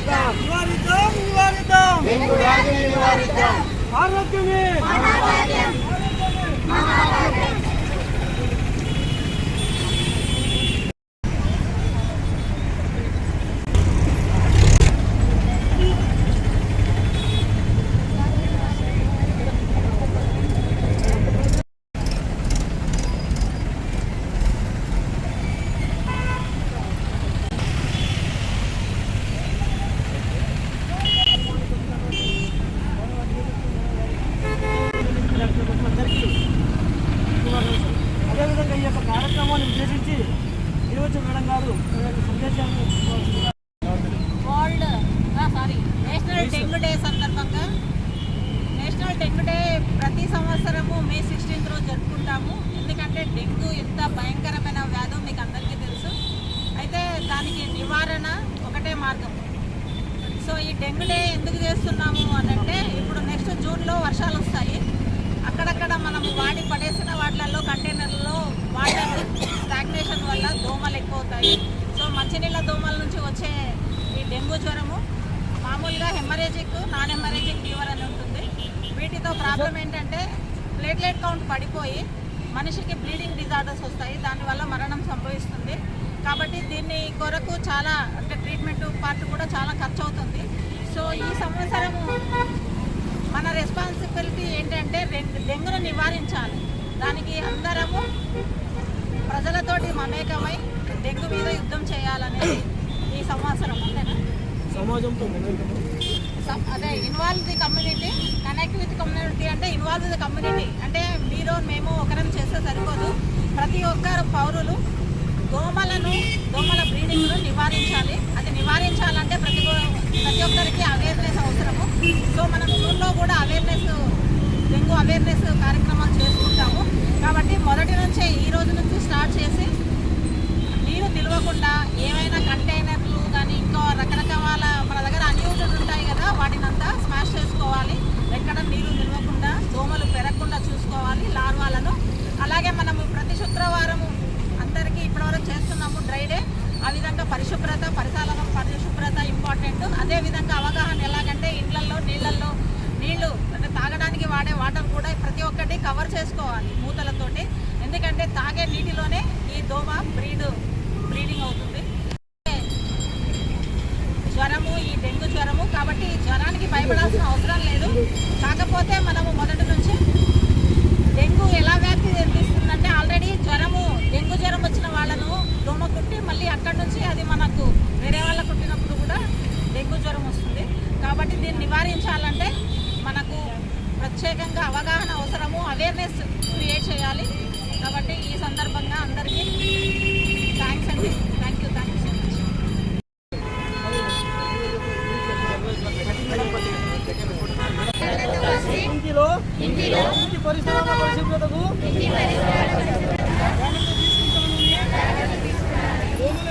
నివారిద్దాం నివారిద్దాం ఆరోగ్యమే అందరికీ శుభాకాంక్షలు. అదేవిధంగా ఈ యొక్క కార్యక్రమాన్ని ఉద్దేశించి ఈరోజు మేడం గారు సందేశాన్ని world sorry national dengue day సందర్భంగా నేషనల్ డెంగ్యూ డే ప్రతి సంవత్సరము మే సిక్స్టీన్త్ రోజు జరుపుకుంటాము. ఎందుకంటే డెంగ్యూ ఎంత భయంకరమైన వ్యాధో మీకు అందరికీ తెలుసు. అయితే దానికి నివారణ ఒకటే మార్గం. సో ఈ డెంగ్యూ డే ఎందుకు చేస్తున్నాము అని అంటే ఇప్పుడు నెక్స్ట్ జూన్లో వర్షాలు వస్తాయి. అక్కడక్కడ మనం వాడి పడేసిన వాటిలలో కంటైనర్లలో వాటర్ స్టాగ్నేషన్ వల్ల దోమలు ఎక్కువ అవుతాయి సో మంచినీళ్ళ దోమల నుంచి వచ్చే ఈ డెంగ్యూ జ్వరము మామూలుగా హెమరేజిక్ నాన్ హెమరేజిక్ ఫీవర్ అని ఉంటుంది. వీటితో ప్రాబ్లం ఏంటంటే ప్లేట్లెట్ కౌంట్ పడిపోయి మనిషికి బ్లీడింగ్ డిజార్డర్స్ వస్తాయి. దానివల్ల మరణం సంభవిస్తుంది. కాబట్టి దీన్ని కొరకు చాలా అంటే ట్రీట్మెంట్ పార్ట్ కూడా చాలా ఖర్చు అవుతుంది సో ఈ సంవత్సరము మన రెస్పాన్సిబిలిటీ ఏంటంటే రెండు డెంగ్యూను నివారించాలి. దానికి అందరము మమేకమై డెంగ్యూ మీద యుద్ధం చేయాలనేది ఈ సంవత్సరం అంతేనా? సమాజంతో అదే involve the community connect with community అంటే ఇన్వాల్వ్ ది కమ్యూనిటీ అంటే మీరు మేము ఒకరం చేస్తే సరిపోదు. ప్రతి ఒక్కరు పౌరులు దోమలను దోమల బ్రీడింగ్ను నివారించాలి. అది నివారించాలంటే ప్రతి ప్రతి ఒక్కరికి అవేర్నెస్ అవసరము. సో మనం జూన్లో కూడా అవేర్నెస్ డెంగ్యూ అవేర్నెస్ కార్యక్రమాలు చేసుకుంటాము. కాబట్టి మొదటి నుంచే ఈ రోజు నుంచి స్టార్ట్ చేసి నిలవకుండా ఏమైనా కంటైనర్లు కానీ ఇంకా రకరకాల మన దగ్గర అన్యూజెడ్ ఉంటాయి కదా వాటిని అంతా స్మాష్ చేసుకోవాలి. ఎక్కడ నీరు నిలవకుండా దోమలు పెరగకుండా చూసుకోవాలి లార్వాలను. అలాగే మనము ప్రతి శుక్రవారము అందరికీ ఇప్పటివరకు చేస్తున్నాము డ్రై డే ఆ విధంగా పరిశుభ్రత పరిసరాల పరిశుభ్రత ఇంపార్టెంట్ అదేవిధంగా అవగాహన ఎలాగంటే ఇండ్లల్లో నీళ్ళల్లో నీళ్ళు అంటే తాగడానికి వాడే వాటర్ కూడా ప్రతి ఒక్కటి కవర్ చేసుకోవాలి మూతలతోటి. ఎందుకంటే తాగే నీటిలోనే ఈ దోమ బ్రీ బ్రీడింగ్ అవుతుంది జ్వరము ఈ డెంగ్యూ జ్వరము కాబట్టి ఈ జ్వరానికి భయపడాల్సిన అవసరం లేదు. కాకపోతే మనము మొదటి నుంచి డెంగ్యూ ఎలా వ్యాప్తి చెందిస్తుందంటే ఆల్రెడీ జ్వరము డెంగ్యూ జ్వరం వచ్చిన వాళ్ళను దోమ కుట్టి మళ్ళీ అక్కడి నుంచి అది మనకు వేరే వాళ్ళ కుట్టినప్పుడు కూడా డెంగ్యూ జ్వరం వస్తుంది. కాబట్టి దీన్ని నివారించాలంటే మనకు ప్రత్యేకంగా అవగాహన అవసరము అవేర్నెస్ క్రియేట్ చేయాలి. కాబట్టి ఈ సందర్భంగా అందరికీ థ్యాంక్స్ అండి. ఇంటిలో ఇంటి పరిసరాల పరిశుభ్రతకు జాగ్రత్త తీసుకుంటామని దోమల